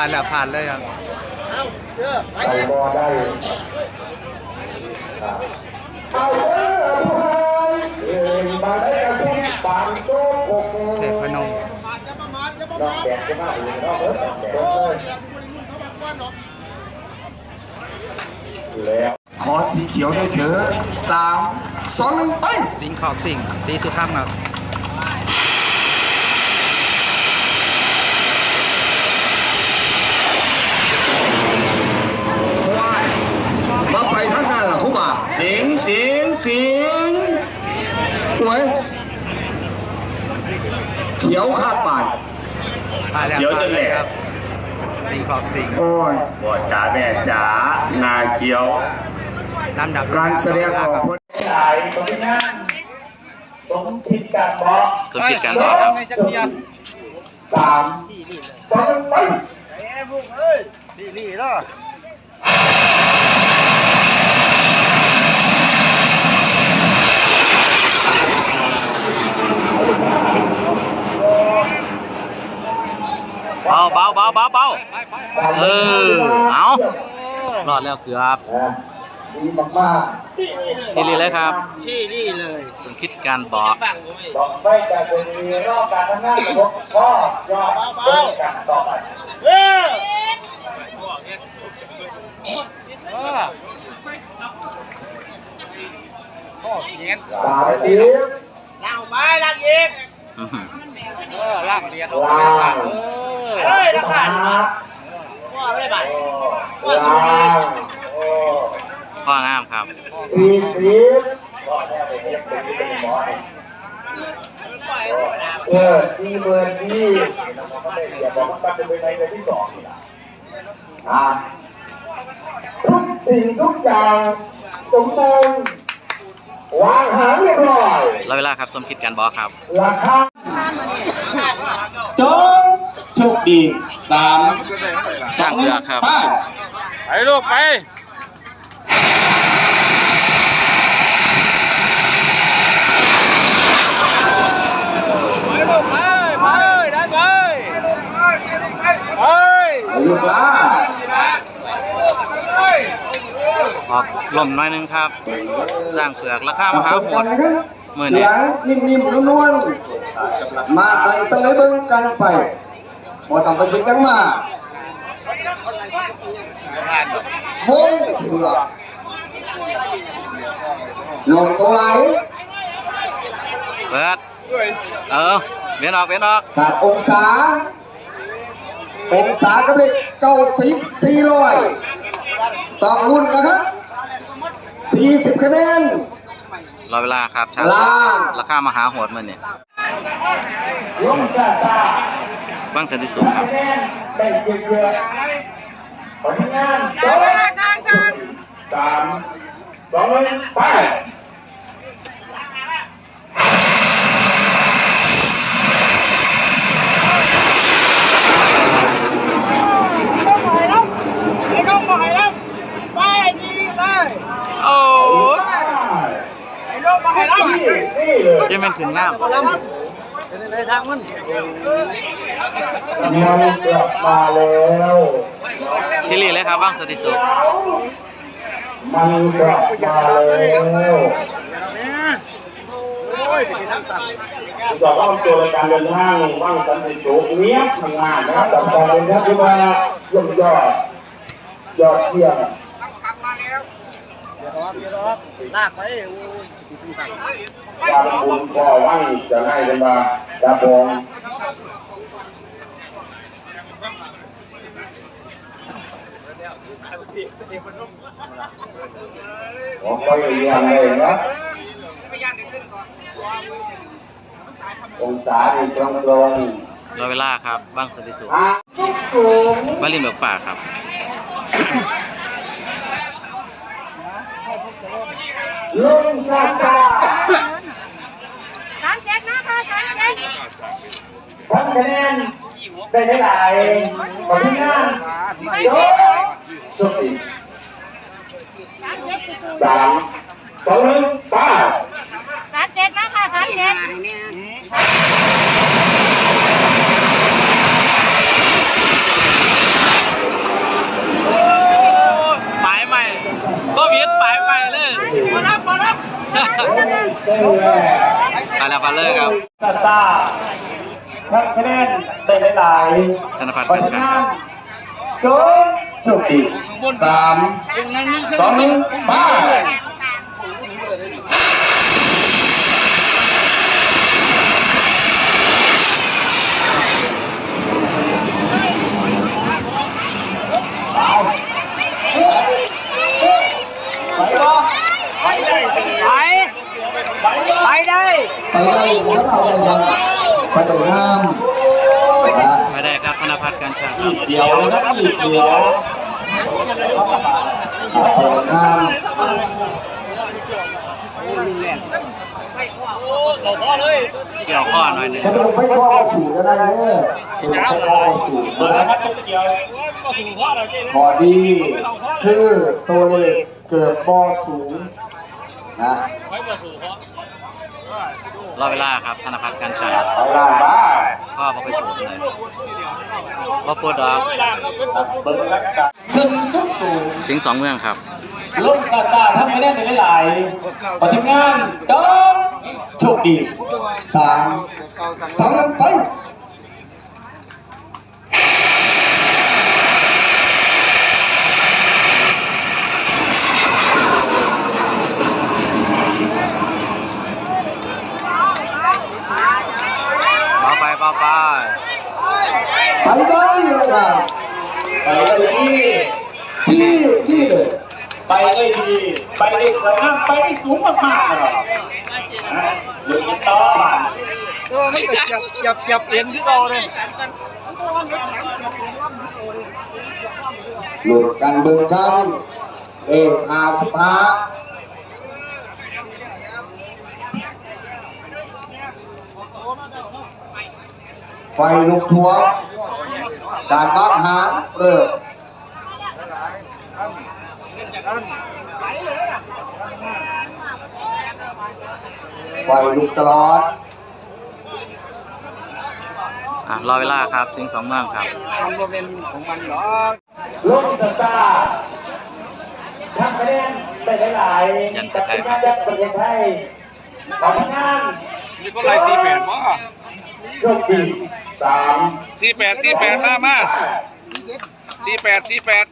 ผ่านแล้วผ่านเลยครับใส่อได้ครับเอาเด้อผู้ให้เองมาได้กระทุ่มปางโต๊ะกเทพนมนอกแดดจะมาอีกนอกเบิดนอกแดดเลยแล้วขอสีเขียวด้วยเถอะสามสองหนึ่งไปสิงขอกสิงสีสุธรรมครับ มาไปทั้งนั้นล่ะ ผู้บ่าสิงสิงสิงหวยเขียวคาดบาดผ่านแล้วผ่านเลยครับสิงห์ขอกสิงห์โอ้ยบอจ๋าแม่จ๋านาเขียว ลำดับการแสดงออกผลหลายคนนั่งสมคิดการบอกสมคิดการบอกครับสามสองไปเบาเบาเบาเบาเบาเออเอารอดแล้วเกือบดีมากทีนี้เลยครับ ที่นี่เลยสมคิดการบอกๆต่อไปแต่จะมีรอบการทำงานระบบก็ยอดเพิ่มกันต่อไปสามสิบล่างไปล่างอีกอื้อหือล่างเฮ้ยรา คาดีมากว่าไม่ได้ล่างโอ้ข้องามครับสี่สิบก็แน่ไปเรียกเป็นที่เป็นหมอเนี่ยเออดีเบอร์ดีเราก็ได้เรียนบอกว่าตั้งเป็นในเดือนที่สองนี่นะอ่าทุกสิ่งทุกอย่างสมบูรณ์วางหางเรียบร้อยรอเวลาครับสมคิดการบอกครับราคาจงโชคดีสามจ้างเรือครับห้าไปลูกไปอายุลาออกลมน้อยหนึงครับสร้างเผือกราคามหาโหกัดนนะครับมื้อนี้เสียงนิ่มๆนวลๆมาไปสมัยเบิ่งกันไป บ่ต้องไปคิดกันมากวงเถือกลงตัวไหลเปิดเออเวียนออกเวียนออกขาดองศา องศากับเลขเก้าสิบสี่ร้อยต้องรุ่นนะครับสี่สิบคะแนนรอเวลาครับช่างล่างราคามหาโหดมื้อนี้ ลงซาซาบ้างสันติสุขครับคะแนนได้เยอะๆผลงานจบสามสองหนึ่งไปโอ้ยนี่เลยจะเป็นถึงงามเลย ทางมันมันกลับมาแล้วที่รีเลยครับบ้างสันติสุขมันกลับมาแล้วโอ้ยไปทางต่างจะต้องตัวรายการเดินห้างว่างสันติสุขเนี้ยทำงานนะครับกับการเดินทางที่ว่าเยี่ยมยอดยอดเยี่ยมเดี๋ยวรอเดี๋ยวรอลากไปโอ้ยไปทางต่างการบุญก็ว่างจะให้กันมาครับผมผมก็ยังเรียนเลยนะองศาดีตรงตรงรอเวลาครับบ้างสันติสุขๆอะสูงบ้านริมเบิกป่าครับ ลุงซาซาสามเจ็ดนะคะสามเจ็ดทำคะแนนได้หลายๆขอที่งานโยสุดที่สามสองหนึ่งไป้าสามเจ็ดนะคะสามเจ็ด ได้แหละไปแล้วพันเลยครับซาซาทำคะแนนได้หลายธนพัฒน์ๆผลงานจนโชคดีสามสองหนึ่งมาไป ได้ครับไปได้ครับไปได้งามนะไม่ได้ครับธนพัฒน์การชาคมีรับเสียวนะครับมีเสียวไปได้งามเกี่ยวข้อหน่อยหนึงถ้าเป็นไฟข้อมาสู่ก็ได้เนี่ยเป็นไฟข้อมาสู่เบอร์นะนะครับเกี่ยวขอดีคือตัวเลขเกิดบอสูงนะร อเวลาครับธนพัฒน์การชาเอาล่างบ้าพ่อเขาไปสูงเลยพ่อปวดดอกเบอร์รักกันขึ้นสูงสูงสิงห์สองเมืองครับลงซาซาทำคะแนนได้หลายๆปฏิงานจนโชคดีสามสองไป เบาไปเบาไป ไปได้นะครับไปได้ดีที่ที่เลย ไปได้ดี ไปได้สวยงามไปได้สูง มากๆเลยนะเรื่องนี้ต่อมาไม่จับจับจับเหรียญที่เราเลยหลุดกันเบิ่งกันเลขห้าสิบห้าไฟลุกท่วมการบักหางเริ่ม ไฟลุกตลอดอะรอเวลาครับสิงห์สองเมืองครับมันก็เป็นของมันหรอลงซาซาทำคะแนนได้หลายๆยันแต่ไทยที่มาจากประเทศไทยปฏิงานนี่ก็ไล่สี่แปดมั้งโชคดีสามสี่แปดสี่แปดมามาสี่แปดสี่แปด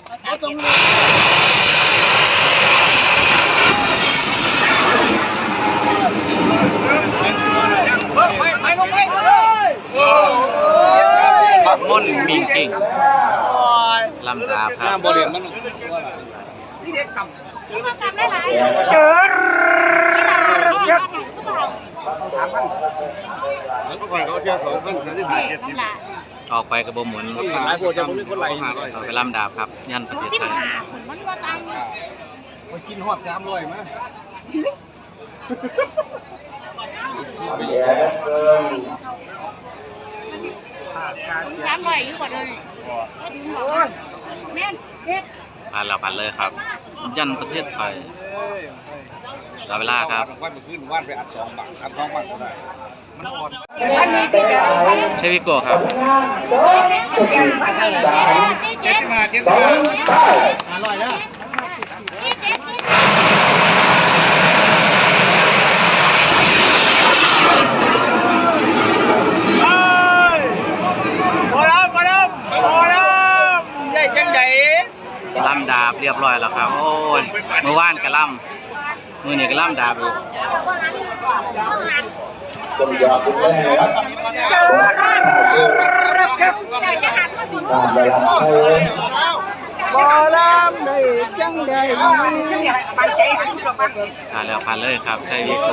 ปักม่นมิงกิ่งลำดาบครับบอลเลียนมันจำได้หลายเจอเจ็ดนั่นแหละออกไปกระบหมุนหลายโพจะมีคนไหลหาร้อยไปลำดาบครับ ยันประเทศไทยห้าคนมันว่าตามมากินหอดสามร้อยมั้ยเกินสามร้อยอยู่กว่าเลยก็ถึงหรอแม่นเด็กผ่านแล้วผ่านเลยครับ ยันประเทศไทยรอเวลาครับวันไปขึ้นวันไปอัดสองบาทอัดสองบาทก็ได้มันอ่อนอันนี้ที่จะไปใช่พี่โก้ครับที่เจ็ดมาเจ็ดสอมางไปที่เจ็ด พอแล้วพอแล้วพอแล้วใหญ่จังใหญ่ ลำดา บร้อยแล้วครับ โอ้ยเมื่อวานกระล่ำมือเนี่ยกระล่ำดาบอยู่ต้องยอมคุณแม่ครับตามเวลาไปเลยพอแล้วได้จังใหญ่ผ่านแล้วผ่านเลยครับใช่พี่โก้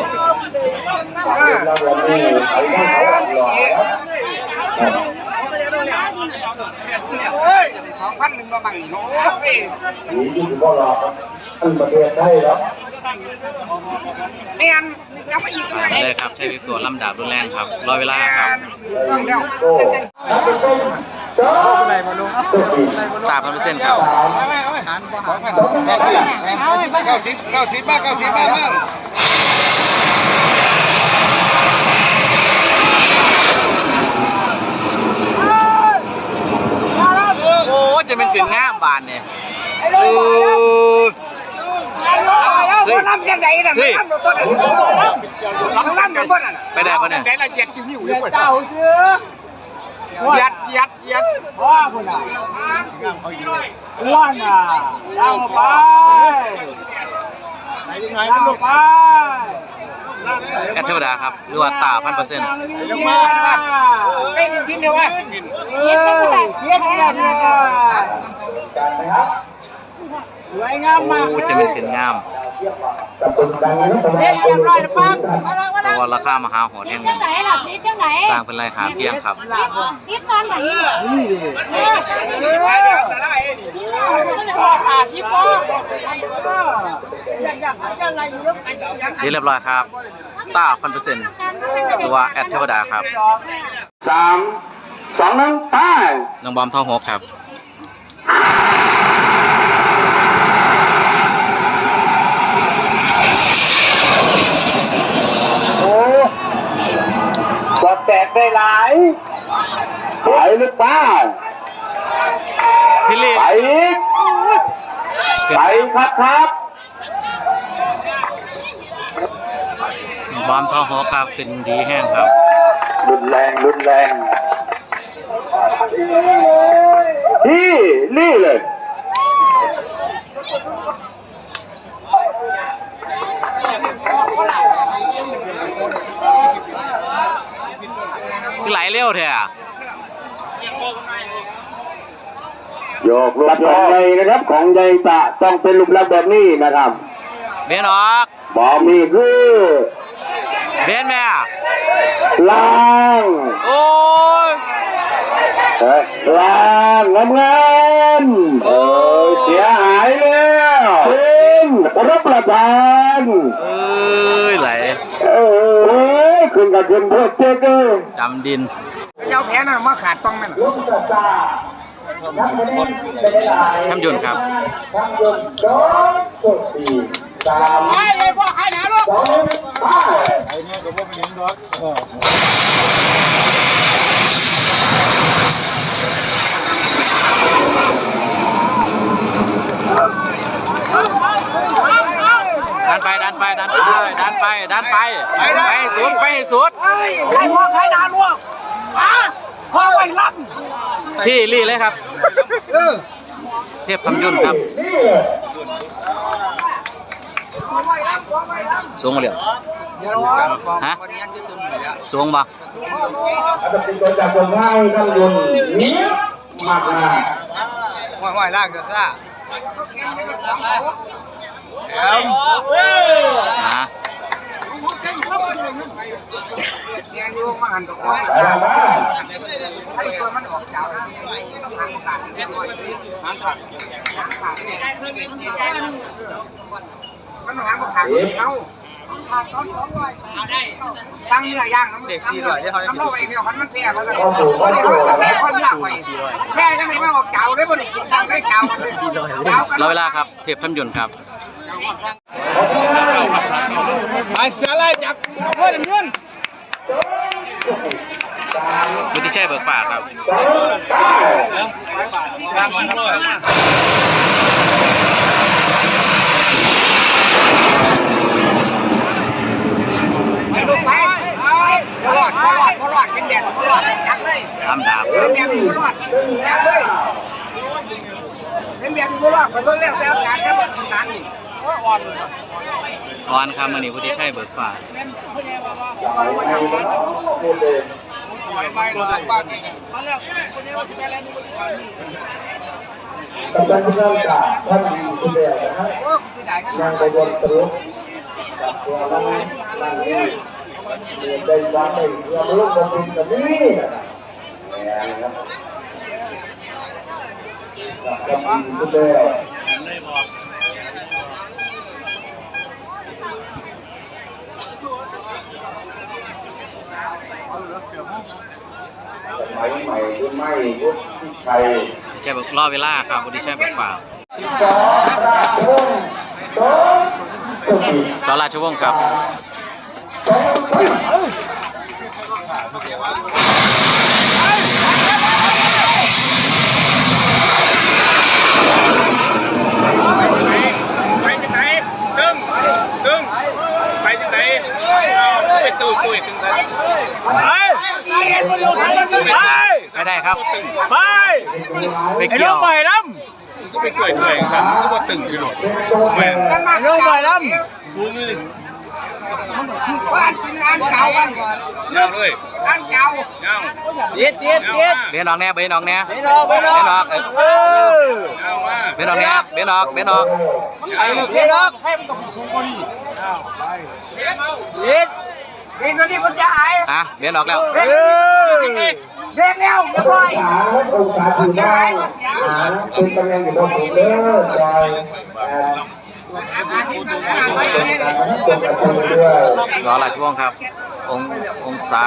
แล้ววันนี้เอาเรื่อ งเขาหล่อครับสองพันหนึ่งประมาณโอ้ยหนีที่สิบก็หลอกอันประเทศไทยแล้วเมียนยังไม่อีกผ่านเลยครับใช่พี่โก้ลำดาบรุนแรงครับรอเวลาครับโก้นับเป็นต้นจออะไรมาลงโชคดีสามพันเปอร์เซ็นต์ครับสามหันบ่หันสองพันเก้าสิบเก้าสิบมาเก้าสิบมามาโอ้ จะเป็นขึ้นง่ามบานเนี่ยโอ้ไปแล้วเฮ้ยลำยังไงน่ะเฮ้ยลำตัวนั้นลำลำตัวนั้นไปได้ปะเนี่ยไหนละเจ็ดจิ้มอยู่เจ้าเสือยัดยัดยัดว่าคนอะอ้วนอะย่างไปย่างไป แอดเทวดาครับหรือว่าตาพันเปอร์เซ็นต์ลงมาเอ้กินเดียววะกินเย็ดเย็ดเย็ดการนะครับสวยงามมากโอ้จะเป็นเป็นงามกัวราคามหาโหดแห่งนึ่งงไหนล่ะคิดจังไหนสร้างเป็นไรหาเพียงครับคิดตอนไหนเออขาสิบโมงที่เรียบร้อยครับตาพันเปอร์เซ็นต์หรือว่าแอดเทวดาครับสามสองหนึ่งไปน้องบอมท่องหกครับโอ้กดแตกได้หลายไปหรือเปล่าพี่ลี่ไปอีกไปครับครับ น้องบอมท่องหกครับเป็นดีแห้งครับ รุนแรงรุนแรงนี่นี่เลยคือไหลเร็วแท้อะโยกรูปของใยนะครับ ของใยตะต้องเป็นรูปลักษณ์แบบนี้นะครับเบนออกบอมีคือ เบนแม่ล่างโอ้ยเอ้ยล่างงามงามๆเออเสียหายแล้วขึ้นรับประทานเอ้ยไหลเออขึ้นกับขึ้นเพื่อเจ๊กจำดินเจ้าแพ้น่ะมาขาดต้องแม่น่ะแชมป์ยุนครับทำยนต์ สองจุดสี่สามไปเลยพ่อขายหนาลูกสองไปดันไปดันไปดันไปดันไปดันไปไปให้สุดไปให้สุดขายพ่อขายหนาลูกอะพ่อไว้รับพี่ลี่เลยครับเออเทพทำยุ่นครับ นี่เลย พ่อไว้รับพ่อไว้รับ สูงมาเรียฮะสูงปะเป็นตัวจากคนง่ายทำยนนี้มากมากห้อยห้อยล่างเถอะซ่าฮะเรียนอยู่ มันมาหากที่ไว้ต้องกาสเรียนหน่อยหางขาดหางขาดมันเอาขาดสองสองร้อยเอาได้ตั้งเนื้อย่างน้ำเด็กสี่ร้อยน้ำโลเองเดียวมันมันแพ้เขาจะเดี๋ยวเขาแพ้คนยากไปแพ้ยังไงมาออกเก่าได้บ่ได้กินตังได้เก่ากันได้สี่ร้อยเก่ากันรอเวลาครับ เทพทำยุ่นครับไปเสียไรจากเพื่อนเงินวุฒิชัยเบิกป่าครับ สองไป ไปลูกไปบอลอดบอลอดบอลอดเป็นแดดบอลอดจังเลย ทำดาบ เป็นแบบนี้บอลอดจังเลยเป็นแบบนี้บอลอดไปเพิ่งแล้วแต่การแต่บอลสารนี่ ออนครับมื่อนี้วุฒิชัยเบิกป่าสมัยใหม่เราบ้านนี่ตอนแรกคนนี้ว่าสิบแปดแล้วนี่ว่าสิบแปดนี่กำลังจะเริ่มจากท่านคุณเดียวนะฮะโอ้สิได้กันางไปบนสรุปกับตัวเรานั่งนี่ได้วางในเรือลูกบนดินกับนี่นะครับกับกำลังคุณเดีย วสมัยใหม่ไม่รุ่นที่ชัยดิชัยบอกรอเวลาครับวุฒิชัยเบิกป่าสองราชวงศ์สองราชวงศ์ครับ สองไป ไปที่ไหนตึ้ง ไปไปไอ้เกี่ลูยวกใหม่ล้ก็ไปเกิดเลยครับก็มาตึงอยู่หน่อยแม่งำลูกใหม่ล้บ้านกินร้านเก่าบ้านยาวเลยร้านเก่ายาวำเย็ดเย็ดเย็ดเบนออกแน่เบนออกแน่ไปนอกไปนอกเบนออกเออเออยาวมากเบนออกแน่เบนออกเบนออกยาวเย็ดออกเย็ดเป็นวันนี้ก็เสียหายอะเบนออกแล้ว เออเด็กแล้วเรียบร้อยขาและองศาถือได้ขาเป็นกำลังอยู่ตรงสูงเด้อจอยการให้ตรงกับตัวด้วยรอราชวงศ์ครับ องค์องศา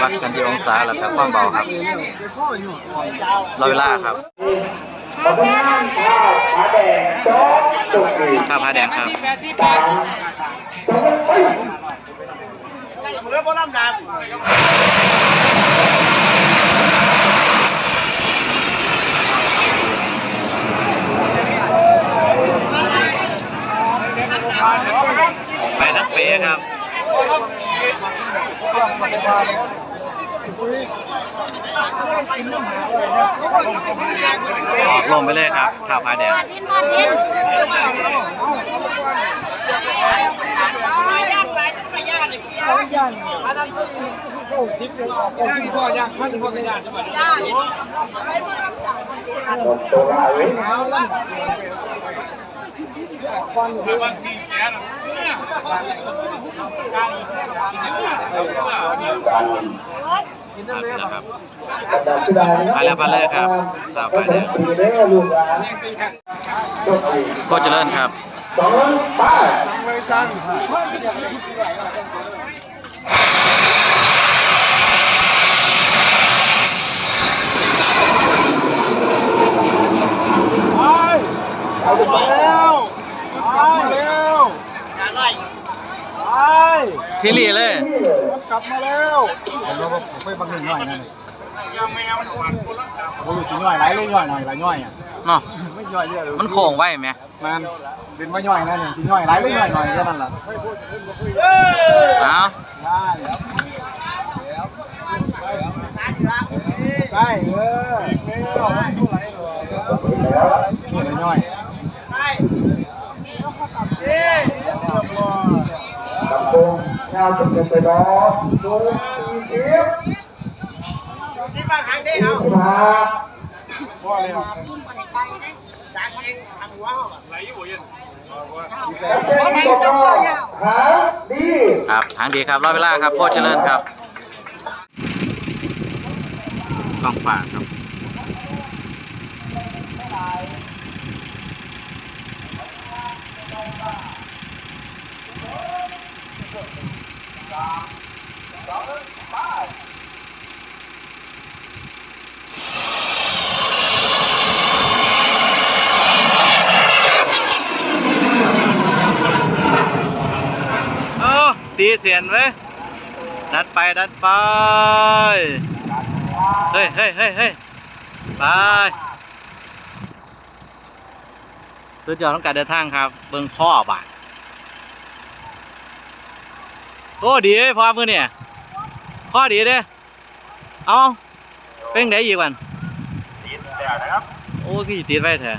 วัดกันที่องศาแล้วก็ความเบาครับรอเวลาครับขอบคุณมากครับขาแดงจอกจบดีข้าวผ้าแดงครับสามสองไปไปนักเป๊ครับ ออก ลงไปเลยครับข้าวผ้าแดงทินทอดทินมดตัวไหลกันครับกระดาษชุดาไปแล้วไปเลย ครับครับไปแล้วปีเด้อลูกหลานจบดีโคตรเจริญครับสองไป ที่รีเลยกลับมาแล้วผมว่าผมไปบังหนึ่งหน่อยนั่นโอ้ยจริงหน่อยไรลูกหน่อยหน่อยไรย่อยอะเนาะไม่ย่อยเรียกมันโค้งไว้ไหมมันเป็นว่าย่อยนั่นจริงย่อยไรลูกหน่อยหน่อยแค่นั้นแหละเอาได้ได้เออไม่เอาไม่ไหลหรอกนี่ย่อยลำ โพงยาวจนเกินไปเนาะดูสี่สิบสิบบาทหางได้สี่เอาสิบห้าพ่อเลยสามเองทางหัวเขาแล้วเป็นตัวหางดีครับทางดีครับรอเวลาครับโคตรเจริญครับกล้องฝากครับ โอ้ตี เสียนเว้ยดัดไปดัดไป เฮ้ยเฮ้ยเฮ้ยเฮ้ยไป สุดยอดของการเดินทางครับ เบิ่งข้อบาทโอ้ดีเว้ยพอมือเนี่ยข้อดีเด้เอาเป็นไงอีกวันโอ้กี่ติดไว้เถอะ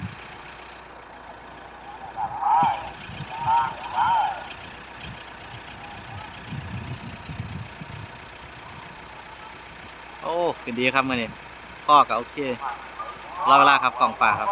โอ้กินดีครับมือนี้พ่อก็โอเครอเวลาครับกล่องฟ้าครับ